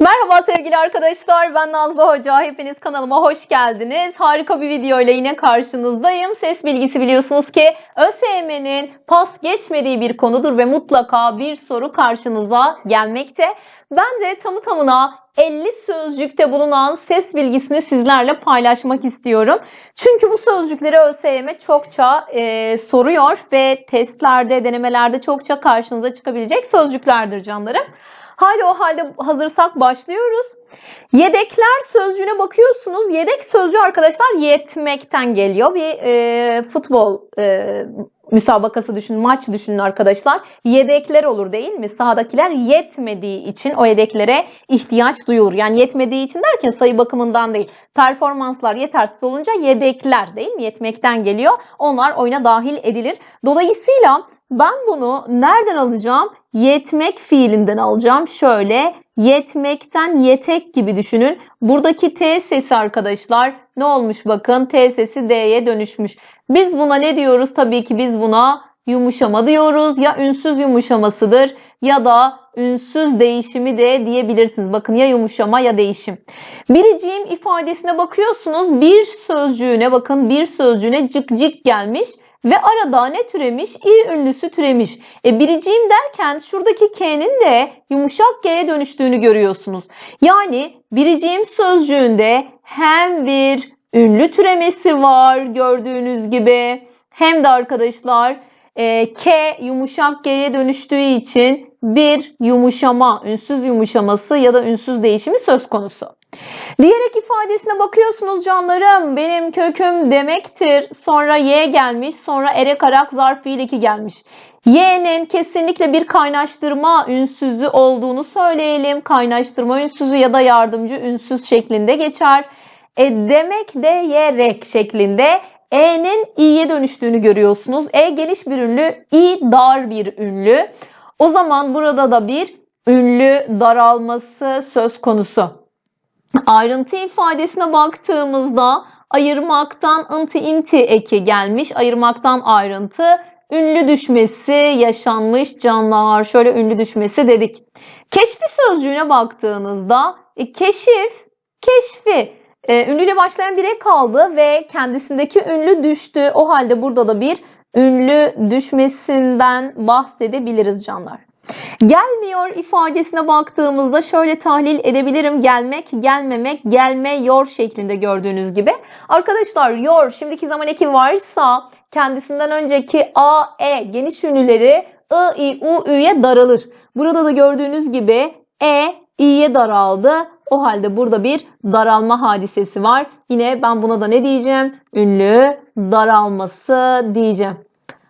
Merhaba sevgili arkadaşlar. Ben Nazlı Hoca. Hepiniz kanalıma hoş geldiniz. Harika bir video ile yine karşınızdayım. Ses bilgisi biliyorsunuz ki ÖSYM'nin pas geçmediği bir konudur ve mutlaka bir soru karşınıza gelmekte. Ben de tamı tamına 50 sözcükte bulunan ses bilgisini sizlerle paylaşmak istiyorum. Çünkü bu sözcükleri ÖSYM çokça e, soruyor ve testlerde, denemelerde çokça karşınıza çıkabilecek sözcüklerdir canlarım. Haydi o halde hazırsak başlıyoruz. Yedekler sözcüğüne bakıyorsunuz. Yedek sözcüğü arkadaşlar yetmekten geliyor. Bir e, futbol e, müsabakası düşünün, maç düşünün arkadaşlar. Yedekler olur değil mi? Sahadakiler yetmediği için o yedeklere ihtiyaç duyulur. Yani yetmediği için derken sayı bakımından değil. Performanslar yetersiz olunca yedekler değil mi? Yetmekten geliyor. Onlar oyuna dahil edilir. Dolayısıyla ben bunu nereden alacağım? Yetmek fiilinden alacağım. Şöyle yetmekten yetek gibi düşünün. Buradaki T sesi arkadaşlar ne olmuş bakın T sesi D'ye dönüşmüş. Biz buna ne diyoruz? Tabii ki biz buna yumuşama diyoruz. Ya ünsüz yumuşamasıdır ya da ünsüz değişimi de diyebilirsiniz. Bakın ya yumuşama ya değişim. Biriciğim ifadesine bakıyorsunuz. Bir sözcüğüne bakın bir sözcüğüne cık cık gelmiş. Ve arada ne türemiş? İ ünlüsü türemiş. E biriciğim derken şuradaki K'nin de yumuşak G'ye dönüştüğünü görüyorsunuz. Yani biriciğim sözcüğünde hem bir ünlü türemesi var gördüğünüz gibi. Hem de arkadaşlar e, K yumuşak G'ye dönüştüğü için bir yumuşama, ünsüz yumuşaması ya da ünsüz değişimi söz konusu. Diyerek ifadesine bakıyorsunuz canlarım. Benim köküm demektir. Sonra y gelmiş. Sonra ere karak zarf fiil 2 gelmiş. Y'nin kesinlikle bir kaynaştırma ünsüzü olduğunu söyleyelim. Kaynaştırma ünsüzü ya da yardımcı ünsüz şeklinde geçer. E demek de yerek şeklinde. E'nin i'ye dönüştüğünü görüyorsunuz. E geniş bir ünlü, i dar bir ünlü. O zaman burada da bir ünlü daralması söz konusu. Ayrıntı ifadesine baktığımızda ayırmaktan ıntı inti eki gelmiş. Ayırmaktan ayrıntı. Ünlü düşmesi yaşanmış canlılar. Şöyle ünlü düşmesi dedik. Keşfi sözcüğüne baktığınızda e, keşif, keşfi e, ünlüyle başlayan bir ek kaldı ve kendisindeki ünlü düştü. O halde burada da bir ünlü düşmesinden bahsedebiliriz canlar. Gelmiyor ifadesine baktığımızda şöyle tahlil edebilirim. Gelmek, gelmemek, gelmeyor şeklinde gördüğünüz gibi. Arkadaşlar yor şimdiki zaman eki varsa kendisinden önceki a, e geniş ünlüleri i, i, u, ü'ye daralır. Burada da gördüğünüz gibi e, i'ye daraldı. O halde burada bir daralma hadisesi var. Yine ben buna da ne diyeceğim? Ünlü daralması diyeceğim.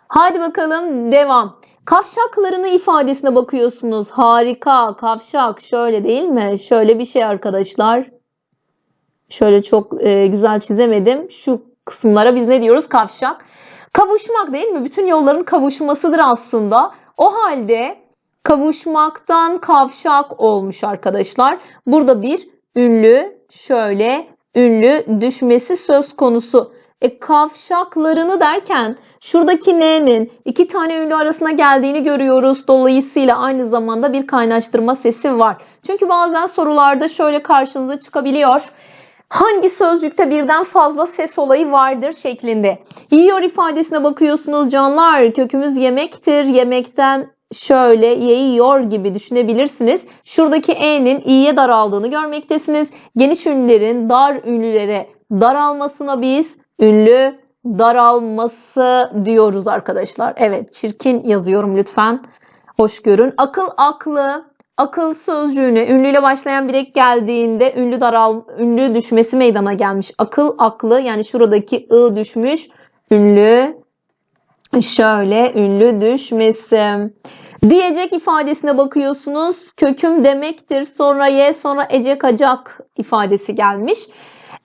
Hadi bakalım devam. Kavşaklarını ifadesine bakıyorsunuz. Harika. Kavşak şöyle değil mi? Şöyle bir şey arkadaşlar. Şöyle çok e, güzel çizemedim. Şu kısımlara biz ne diyoruz? Kavşak. Kavuşmak değil mi? Bütün yolların kavuşmasıdır aslında. O halde kavuşmaktan kavşak olmuş arkadaşlar. Burada bir ünlü şöyle ünlü düşmesi söz konusu. E, kavşaklarını derken şuradaki n'nin iki tane ünlü arasına geldiğini görüyoruz. Dolayısıyla aynı zamanda bir kaynaştırma sesi var. Çünkü bazen sorularda şöyle karşınıza çıkabiliyor. Hangi sözcükte birden fazla ses olayı vardır şeklinde. Yiyor ifadesine bakıyorsunuz canlar. Kökümüz yemektir. Yemekten şöyle yiyor gibi düşünebilirsiniz. Şuradaki e'nin i'ye daraldığını görmektesiniz. Geniş ünlülerin dar ünlülere daralmasına biz ünlü daralması diyoruz arkadaşlar. Evet çirkin yazıyorum lütfen. Hoş görün. Akıl aklı akıl sözcüğüne ünlüyle başlayan bir ek geldiğinde ünlü daral ünlü düşmesi meydana gelmiş. Akıl aklı yani şuradaki ı düşmüş. Ünlü şöyle ünlü düşmesi. Diyecek ifadesine bakıyorsunuz. Köküm demektir. Sonra ye sonra ecek acak ifadesi gelmiş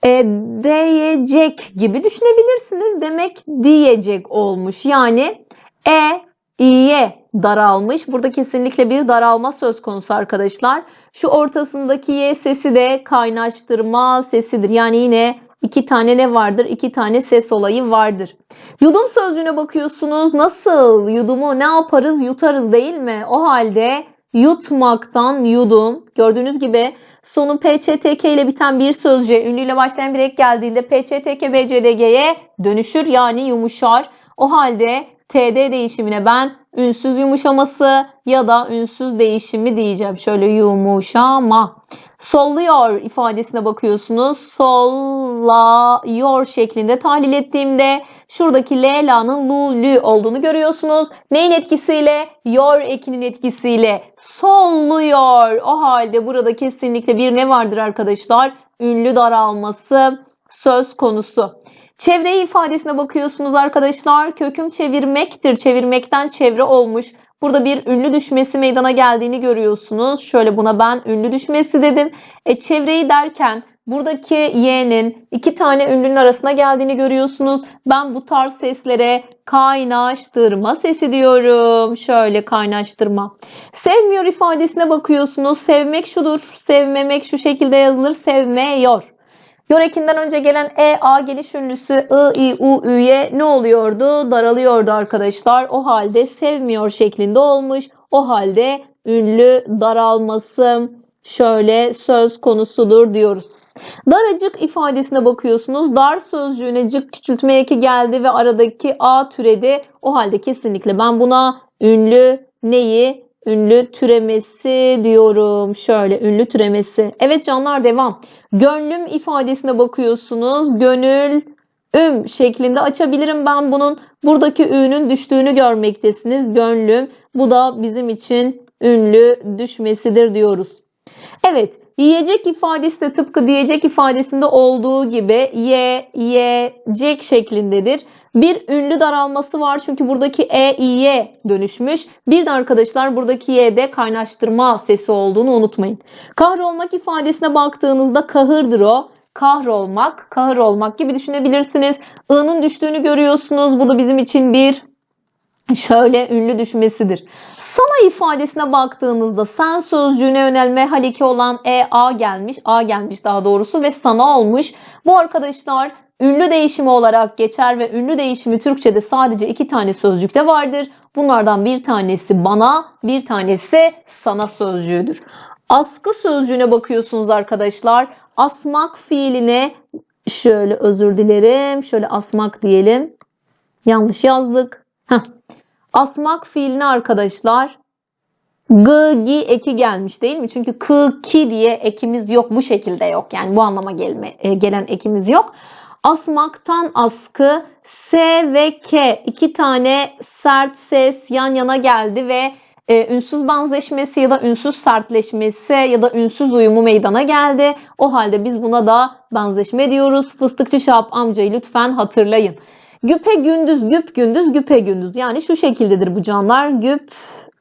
e, diyecek gibi düşünebilirsiniz. Demek diyecek olmuş. Yani e, i'ye daralmış. Burada kesinlikle bir daralma söz konusu arkadaşlar. Şu ortasındaki y sesi de kaynaştırma sesidir. Yani yine iki tane ne vardır? İki tane ses olayı vardır. Yudum sözcüğüne bakıyorsunuz. Nasıl? Yudumu ne yaparız? Yutarız değil mi? O halde yutmaktan yudum. Gördüğünüz gibi sonu PÇTK ile biten bir sözcüğe ünlüyle başlayan bir ek geldiğinde PÇTK BCDG'ye dönüşür yani yumuşar. O halde TD değişimine ben ünsüz yumuşaması ya da ünsüz değişimi diyeceğim. Şöyle yumuşama. Solluyor ifadesine bakıyorsunuz. Sollıyor şeklinde tahlil ettiğimde şuradaki L, Lü olduğunu görüyorsunuz. Neyin etkisiyle? Yor ekinin etkisiyle. Solluyor. O halde burada kesinlikle bir ne vardır arkadaşlar? Ünlü daralması söz konusu. Çevre ifadesine bakıyorsunuz arkadaşlar. Köküm çevirmektir. Çevirmekten çevre olmuş. Burada bir ünlü düşmesi meydana geldiğini görüyorsunuz. Şöyle buna ben ünlü düşmesi dedim. E, çevreyi derken buradaki y'nin iki tane ünlünün arasına geldiğini görüyorsunuz. Ben bu tarz seslere kaynaştırma sesi diyorum. Şöyle kaynaştırma. Sevmiyor ifadesine bakıyorsunuz. Sevmek şudur. Sevmemek şu şekilde yazılır. Sevmiyor. Yor ekinden önce gelen e, a geniş ünlüsü i, i, u, ü'ye ne oluyordu? Daralıyordu arkadaşlar. O halde sevmiyor şeklinde olmuş. O halde ünlü daralması şöyle söz konusudur diyoruz. Daracık ifadesine bakıyorsunuz. Dar sözcüğüne cık küçültme eki geldi ve aradaki a türedi. O halde kesinlikle ben buna ünlü neyi? Ünlü türemesi diyorum. Şöyle ünlü türemesi. Evet canlar devam. Gönlüm ifadesine bakıyorsunuz. Gönül üm şeklinde açabilirim ben bunun. Buradaki ü'nün düştüğünü görmektesiniz. Gönlüm. Bu da bizim için ünlü düşmesidir diyoruz. Evet. Yiyecek ifadesi de tıpkı diyecek ifadesinde olduğu gibi ye, yiyecek şeklindedir. Bir ünlü daralması var çünkü buradaki e, i'ye dönüşmüş. Bir de arkadaşlar buradaki y'de kaynaştırma sesi olduğunu unutmayın. Kahrolmak ifadesine baktığınızda kahırdır o. Kahrolmak, kahır olmak gibi düşünebilirsiniz. I'nın düştüğünü görüyorsunuz. Bu da bizim için bir şöyle ünlü düşmesidir. Sana ifadesine baktığımızda sen sözcüğüne yönelme haliki olan e a gelmiş, a gelmiş daha doğrusu ve sana olmuş. Bu arkadaşlar ünlü değişimi olarak geçer ve ünlü değişimi Türkçe'de sadece iki tane sözcükte vardır. Bunlardan bir tanesi bana, bir tanesi sana sözcüğüdür. Askı sözcüğüne bakıyorsunuz arkadaşlar. Asmak fiiline şöyle özür dilerim. Şöyle asmak diyelim. Yanlış yazdık. Heh. Asmak fiiline arkadaşlar g, gi eki gelmiş değil mi? Çünkü k, ki diye ekimiz yok. Bu şekilde yok. Yani bu anlama gelme, e, gelen ekimiz yok. Asmaktan askı S ve K iki tane sert ses yan yana geldi ve e, ünsüz benzeşmesi ya da ünsüz sertleşmesi ya da ünsüz uyumu meydana geldi. O halde biz buna da benzeşme diyoruz. Fıstıkçı Şahap amcayı lütfen hatırlayın. Güpe gündüz, güp gündüz, güpe gündüz. Yani şu şekildedir bu canlar. Güp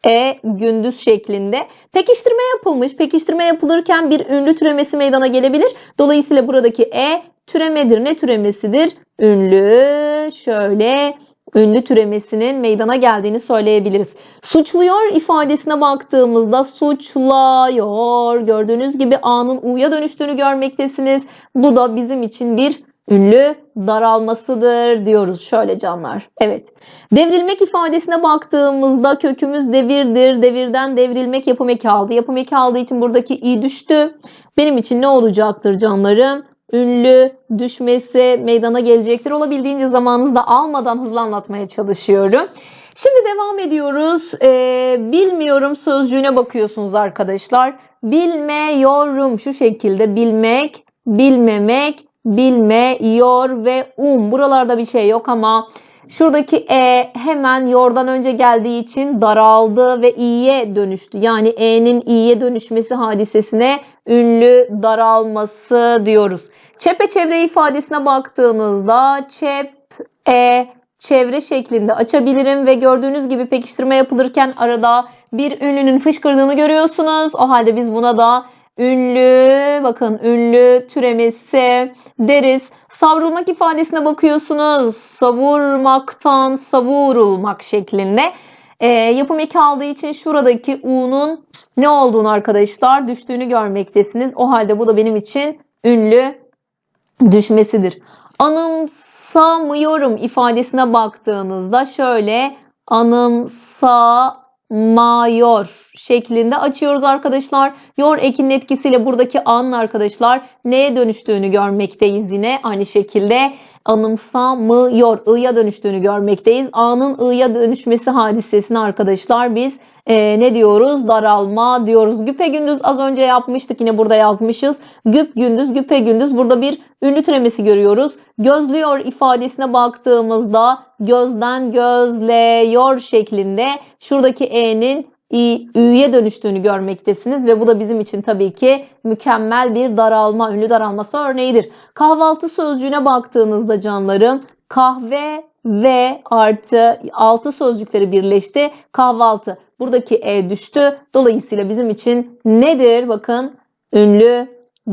e gündüz şeklinde. Pekiştirme yapılmış. Pekiştirme yapılırken bir ünlü türemesi meydana gelebilir. Dolayısıyla buradaki e türemedir. Ne türemesidir? Ünlü şöyle ünlü türemesinin meydana geldiğini söyleyebiliriz. Suçluyor ifadesine baktığımızda suçlıyor. Gördüğünüz gibi A'nın U'ya dönüştüğünü görmektesiniz. Bu da bizim için bir ünlü daralmasıdır diyoruz şöyle canlar. Evet. Devrilmek ifadesine baktığımızda kökümüz devirdir. Devirden devrilmek yapım eki aldı. Yapım eki aldığı için buradaki i düştü. Benim için ne olacaktır canlarım? Ünlü düşmesi meydana gelecektir. Olabildiğince zamanınızda almadan hızlı anlatmaya çalışıyorum. Şimdi devam ediyoruz. Ee, bilmiyorum sözcüğüne bakıyorsunuz arkadaşlar. Bilmiyorum şu şekilde bilmek, bilmemek, bilme, yor ve um. Buralarda bir şey yok ama şuradaki e hemen yordan önce geldiği için daraldı ve i'ye dönüştü. Yani e'nin i'ye dönüşmesi hadisesine ünlü daralması diyoruz. Çepeçevre ifadesine baktığınızda çep, e, çevre şeklinde açabilirim ve gördüğünüz gibi pekiştirme yapılırken arada bir ünlünün fışkırdığını görüyorsunuz. O halde biz buna da ünlü, bakın ünlü türemesi deriz. Savrulmak ifadesine bakıyorsunuz. Savurmaktan savurulmak şeklinde. E, yapım eki aldığı için şuradaki u'nun ne olduğunu arkadaşlar düştüğünü görmektesiniz. O halde bu da benim için ünlü düşmesidir. Anımsamıyorum ifadesine baktığınızda şöyle anımsa mayor şeklinde açıyoruz arkadaşlar. Yor ekinin etkisiyle buradaki anın arkadaşlar neye dönüştüğünü görmekteyiz yine aynı şekilde anımsamıyor i'ya dönüştüğünü görmekteyiz. A'nın i'ya dönüşmesi hadisesini arkadaşlar biz e, ne diyoruz? Daralma diyoruz. Güpe gündüz az önce yapmıştık yine burada yazmışız. Güp gündüz güpe gündüz burada bir ünlü türemesi görüyoruz. Gözlüyor ifadesine baktığımızda gözden gözleyor şeklinde şuradaki e'nin ü'ye dönüştüğünü görmektesiniz ve bu da bizim için tabii ki mükemmel bir daralma, ünlü daralması örneğidir. Kahvaltı sözcüğüne baktığınızda canlarım kahve ve artı altı sözcükleri birleşti. Kahvaltı. Buradaki e düştü. Dolayısıyla bizim için nedir? Bakın ünlü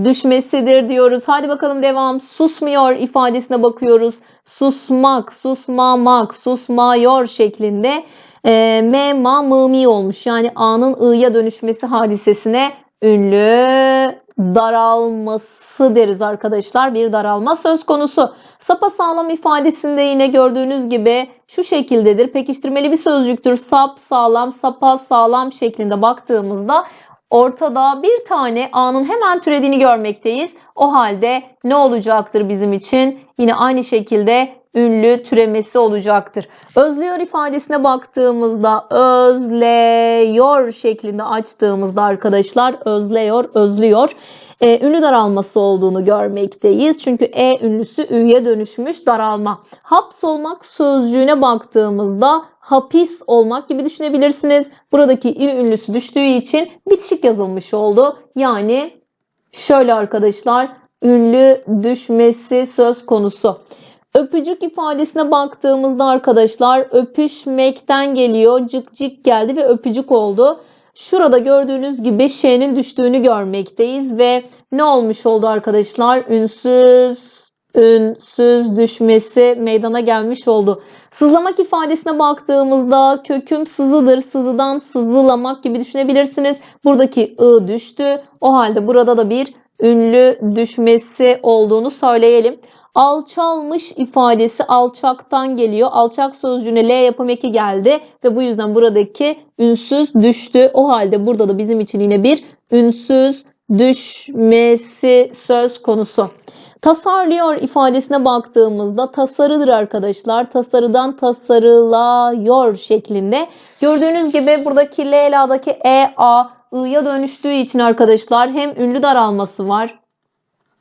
düşmesidir diyoruz. Hadi bakalım devam. Susmuyor ifadesine bakıyoruz. Susmak, susmamak, susmuyor şeklinde e, me, ma, mı, mi olmuş. Yani a'nın i'ya dönüşmesi hadisesine ünlü daralması deriz arkadaşlar. Bir daralma söz konusu. Sapa sağlam ifadesinde yine gördüğünüz gibi şu şekildedir. Pekiştirmeli bir sözcüktür. Sap sağlam, sapa sağlam şeklinde baktığımızda ortada bir tane a'nın hemen türediğini görmekteyiz. O halde ne olacaktır bizim için? Yine aynı şekilde ünlü türemesi olacaktır. Özlüyor ifadesine baktığımızda özleyor şeklinde açtığımızda arkadaşlar özleyor, özlüyor. E, ünlü daralması olduğunu görmekteyiz. Çünkü e ünlüsü ü'ye dönüşmüş daralma. Hapsolmak sözcüğüne baktığımızda hapis olmak gibi düşünebilirsiniz. Buradaki i ünlüsü düştüğü için bitişik yazılmış oldu. Yani şöyle arkadaşlar ünlü düşmesi söz konusu. Öpücük ifadesine baktığımızda arkadaşlar öpüşmekten geliyor. Cık cık geldi ve öpücük oldu. Şurada gördüğünüz gibi şeyinin düştüğünü görmekteyiz ve ne olmuş oldu arkadaşlar? Ünsüz, ünsüz düşmesi meydana gelmiş oldu. Sızlamak ifadesine baktığımızda köküm sızıdır. Sızıdan sızılamak gibi düşünebilirsiniz. Buradaki ı düştü. O halde burada da bir ünlü düşmesi olduğunu söyleyelim. Alçalmış ifadesi alçaktan geliyor. Alçak sözcüğüne L yapım eki geldi ve bu yüzden buradaki ünsüz düştü. O halde burada da bizim için yine bir ünsüz düşmesi söz konusu. Tasarlıyor ifadesine baktığımızda tasarıdır arkadaşlar. Tasarıdan tasarılıyor şeklinde. Gördüğünüz gibi buradaki L'la'daki E, A, I'ya dönüştüğü için arkadaşlar hem ünlü daralması var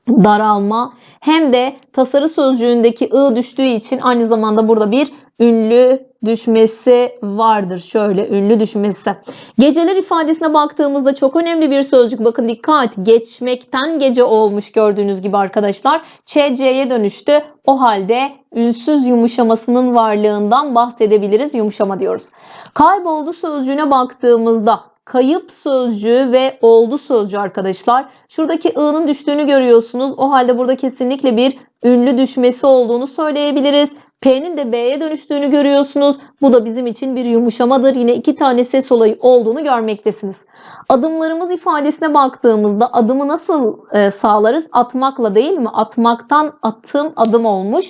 daralma hem de tasarı sözcüğündeki ı düştüğü için aynı zamanda burada bir ünlü düşmesi vardır. Şöyle ünlü düşmesi. Geceler ifadesine baktığımızda çok önemli bir sözcük. Bakın dikkat. Geçmekten gece olmuş gördüğünüz gibi arkadaşlar. ÇC'ye dönüştü. O halde ünsüz yumuşamasının varlığından bahsedebiliriz. Yumuşama diyoruz. Kayboldu sözcüğüne baktığımızda kayıp sözcüğü ve oldu sözcüğü arkadaşlar. Şuradaki i'nın düştüğünü görüyorsunuz. O halde burada kesinlikle bir ünlü düşmesi olduğunu söyleyebiliriz. P'nin de B'ye dönüştüğünü görüyorsunuz. Bu da bizim için bir yumuşamadır. Yine iki tane ses olayı olduğunu görmektesiniz. Adımlarımız ifadesine baktığımızda adımı nasıl e, sağlarız? Atmakla değil mi? Atmaktan atım adım olmuş.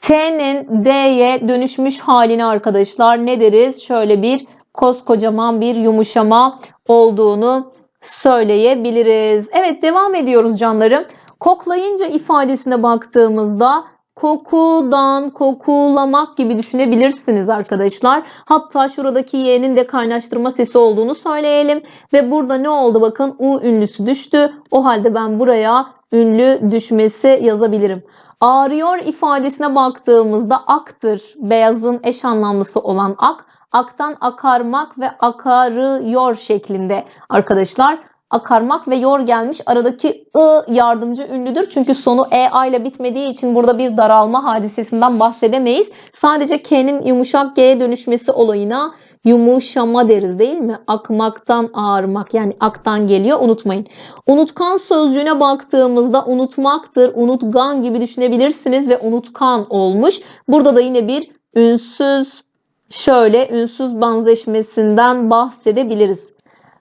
T'nin D'ye dönüşmüş halini arkadaşlar ne deriz? Şöyle bir koskocaman bir yumuşama olduğunu söyleyebiliriz. Evet devam ediyoruz canlarım. Koklayınca ifadesine baktığımızda kokudan kokulamak gibi düşünebilirsiniz arkadaşlar. Hatta şuradaki y'nin de kaynaştırma sesi olduğunu söyleyelim. Ve burada ne oldu bakın u ünlüsü düştü. O halde ben buraya ünlü düşmesi yazabilirim. Ağrıyor ifadesine baktığımızda aktır. Beyazın eş anlamlısı olan ak aktan akarmak ve akarıyor şeklinde arkadaşlar. Akarmak ve yor gelmiş. Aradaki ı yardımcı ünlüdür. Çünkü sonu e a ile bitmediği için burada bir daralma hadisesinden bahsedemeyiz. Sadece k'nin yumuşak g'ye dönüşmesi olayına yumuşama deriz değil mi? Akmaktan ağırmak yani aktan geliyor unutmayın. Unutkan sözcüğüne baktığımızda unutmaktır, unutgan gibi düşünebilirsiniz ve unutkan olmuş. Burada da yine bir ünsüz şöyle ünsüz benzeşmesinden bahsedebiliriz.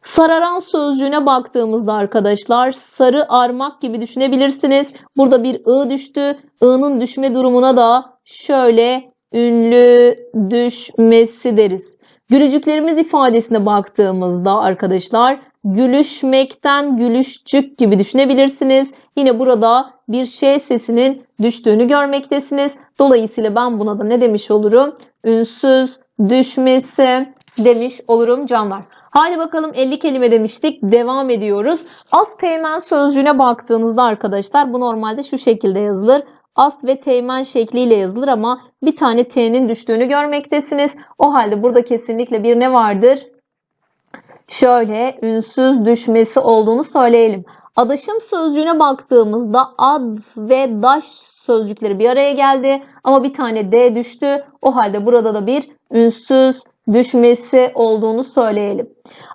Sararan sözcüğüne baktığımızda arkadaşlar sarı armak gibi düşünebilirsiniz. Burada bir ı düştü. I'nın düşme durumuna da şöyle ünlü düşmesi deriz. Gülücüklerimiz ifadesine baktığımızda arkadaşlar gülüşmekten gülüşcük gibi düşünebilirsiniz. Yine burada bir şey sesinin düştüğünü görmektesiniz. Dolayısıyla ben buna da ne demiş olurum? Ünsüz düşmesi demiş olurum canlar. Hadi bakalım 50 kelime demiştik. Devam ediyoruz. As teğmen sözcüğüne baktığınızda arkadaşlar bu normalde şu şekilde yazılır. Ast ve teğmen şekliyle yazılır ama bir tane T'nin düştüğünü görmektesiniz. O halde burada kesinlikle bir ne vardır? Şöyle ünsüz düşmesi olduğunu söyleyelim. Adaşım sözcüğüne baktığımızda ad ve daş sözcükleri bir araya geldi ama bir tane D düştü. O halde burada da bir ünsüz düşmesi olduğunu söyleyelim.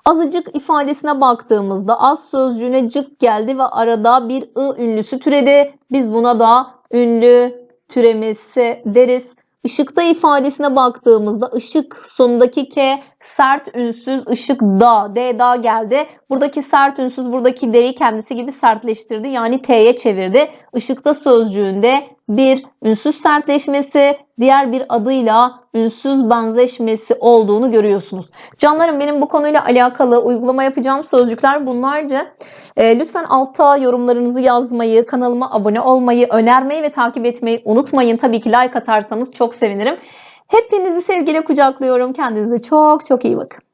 Azıcık ifadesine baktığımızda az sözcüğüne cık geldi ve arada bir ı ünlüsü türedi. Biz buna da ünlü türemesi deriz. Işıkta ifadesine baktığımızda ışık sonundaki K sert ünsüz ışık da D da geldi. Buradaki sert ünsüz buradaki D'yi kendisi gibi sertleştirdi. Yani T'ye çevirdi. Işıkta sözcüğünde bir ünsüz sertleşmesi diğer bir adıyla ünsüz benzeşmesi olduğunu görüyorsunuz. Canlarım benim bu konuyla alakalı uygulama yapacağım sözcükler bunlardı. E, lütfen altta yorumlarınızı yazmayı, kanalıma abone olmayı, önermeyi ve takip etmeyi unutmayın. Tabii ki like atarsanız çok sevinirim. Hepinizi sevgiyle kucaklıyorum. Kendinize çok çok iyi bakın.